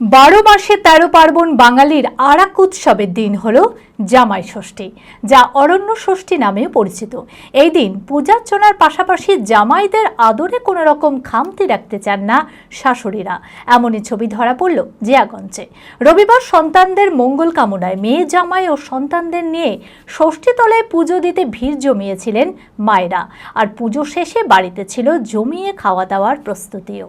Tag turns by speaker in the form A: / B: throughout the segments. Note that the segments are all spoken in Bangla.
A: বারো মাসে তেরো পার্বণ বাঙালির আরাক উৎসবের দিন হল জামাই ষষ্ঠী, যা অরণ্য ষষ্ঠী নামেও পরিচিত। এই দিন পূজার্চনার পাশাপাশি জামাইদের আদরে কোনো রকম খামতি রাখতে চান না শাশুড়িরা। এমনই ছবি ধরা পড়ল জিয়াগঞ্জে। রবিবার সন্তানদের মঙ্গল কামনায় মেয়ে জামাই ও সন্তানদের নিয়ে ষষ্ঠীতলায় পুজো দিতে ভিড় জমিয়েছিলেন মায়েরা। আর পুজো শেষে বাড়িতে ছিল জমিয়ে খাওয়া দাওয়ার প্রস্তুতিও।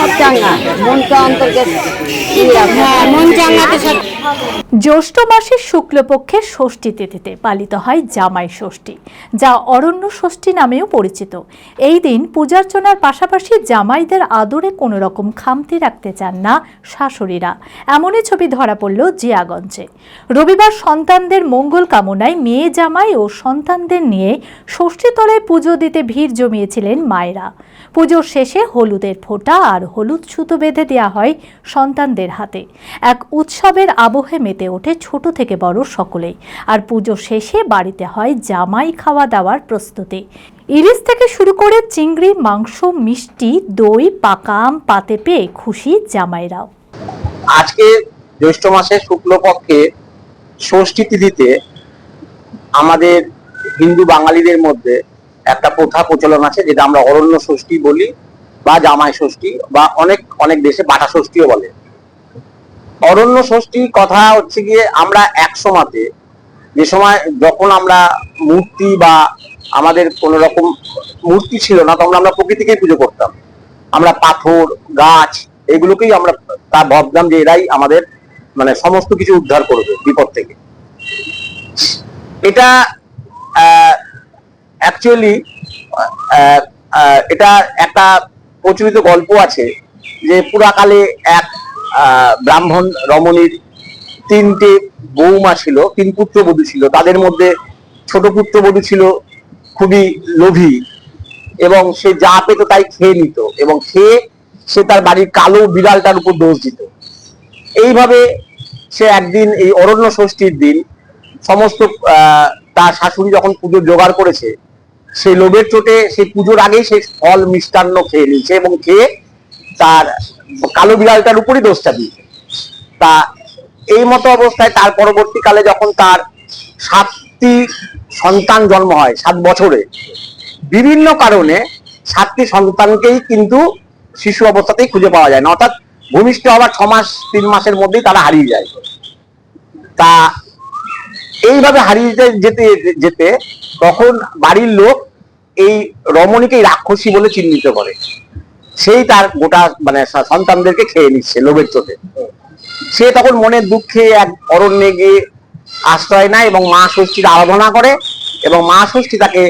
B: অন্তর্গত হ্যাঁ
A: জ্যৈষ্ঠ মাসের শুক্লপক্ষের ষষ্ঠী তিথিতে পালিত হয় জামাই ষষ্ঠী, যা অরণ্য ষষ্ঠী নামেও পরিচিত। এই দিন পূজার্চনার পাশাপাশি জামাইদের আদরে কোনো রকম খামতি রাখতে চান না শাশুড়িরা। এমনই ছবি ধরা পড়ল জিয়াগঞ্জে। রবিবার সন্তানদের মঙ্গল কামনায় মেয়ে জামাই ও সন্তানদের নিয়ে ষষ্ঠীতলায় পুজো দিতে ভিড় জমিয়েছিলেন মায়েরা। পুজোর শেষে হলুদের ফোঁটা আর হলুদ সুতো বেঁধে দেওয়া হয় সন্তানদের হাতে। এক উৎসবের আবহে মেতে ওঠে ছোট থেকে বড় সকলেই আর পুজো শেষে বাড়িতে হয় জামাই খাওয়া দাওয়ার প্রস্তুতি। ইলিশ থেকে শুরু করে চিংড়ি, মাংস, মিষ্টি, দই পাকা আম পাতে পেয়ে খুশি জামাইরাও।
C: আজকে জ্যৈষ্ঠ মাসের শুক্লপক্ষে ষষ্ঠী তিথিতে আমাদের হিন্দু বাঙালিদের মধ্যে একটা প্রথা প্রচলন আছে, যেটা আমরা অরণ্য ষষ্ঠী বলি। বা জামাই ষষ্ঠী বা অনেক অনেক দেশে বাটা ষষ্ঠীও বলে। অরণ্য ষষ্ঠী কথা হচ্ছে গিয়ে আমরা এক সময়তে যে সময় যখন আমরা মূর্তি বা আমাদের কোন রকম মূর্তি ছিল না, তখন আমরা প্রকৃতিকেই পুজো করতাম। আমরা পাথর, গাছ এগুলোকেই আমরা তা ভাবতাম যে এরাই আমাদের মানে সমস্ত কিছু উদ্ধার করবে বিপদ থেকে। এটা অ্যাকচুয়ালি এটা একটা প্রচলিত গল্প আছে যে পুরাকালে এক ব্রাহ্মণ রমণীর তিনটে বৌমা ছিল, তিন পুত্রবধূ ছিল। তাদের মধ্যে ছোট পুত্রবধূ ছিল খুবই লোভী এবং সে যা পেত তাই খেয়ে নিত এবং খেয়ে সে তার বাড়ির কালো বিড়ালটার উপর দোষ দিত। এইভাবে সে একদিন এই অরণ্য ষষ্ঠীর দিন সমস্ত তার শাশুড়ি যখন পুজো জোগাড় করেছে সেই লোভের চোটে সেই পুজোর আগেই সে ফল, মিষ্টান্ন খেয়ে নিয়েছে এবং খেয়ে তার কালো বিড়ালটার উপরই দোষটা দিয়েছে তা এই মতো অবস্থায় তার পরবর্তীকালে যখন তার সাতটি সন্তান জন্ম হয়, সাত বছরে, বিভিন্ন কারণে সাতটি সন্তানকেই কিন্তু শিশু অবস্থাতেই খুঁজে পাওয়া যায় না। অর্থাৎ ভূমিষ্ঠ হওয়ার ছ মাস, তিন মাসের মধ্যেই তারা হারিয়ে যায়। তা এইভাবে হারিয়ে যেতে যেতে তখন বাড়ির লোক এই রমণীকে রাক্ষসী বলে চিহ্নিত করে। সেই তার গোটা মানে সন্তানদেরকে খেয়ে নিচ্ছে লোভের চোটে। সে তখন মনের দুঃখে এক অরণ্যে গিয়ে আশ্রয় নেয় এবং মা ষষ্ঠীর আরাধনা করে এবং মা ষষ্ঠী তাকে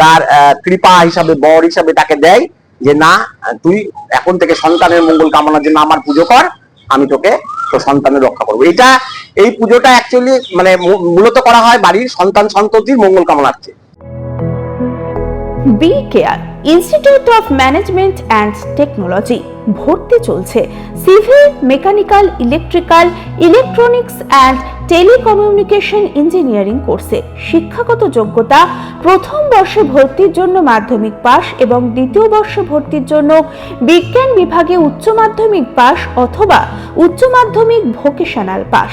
C: তার কৃপা হিসাবে, বর হিসাবে তাকে দেয় যে, না, তুই এখন থেকে সন্তানের মঙ্গল কামনার জন্য আমার পুজো কর, আমি তোকে তোর সন্তানের রক্ষা করব। এটা এই পুজোটা অ্যাকচুয়ালি মানে মূলত করা হয় বাড়ির সন্তান সন্ততির মঙ্গল কামনার্থে।
D: B care institute of management and technology ভর্তি চলছে। Civil mechanical electrical electronics and telecommunication engineering কোর্সে শিক্ষাগত যোগ্যতা, প্রথম বর্ষে ভর্তির জন্য মাধ্যমিক পাস এবং দ্বিতীয় বর্ষে ভর্তির জন্য বিজ্ঞান বিভাগে উচ্চ মাধ্যমিক পাস অথবা উচ্চ মাধ্যমিক ভোকেশনাল পাস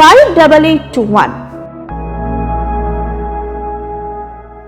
D: 588821.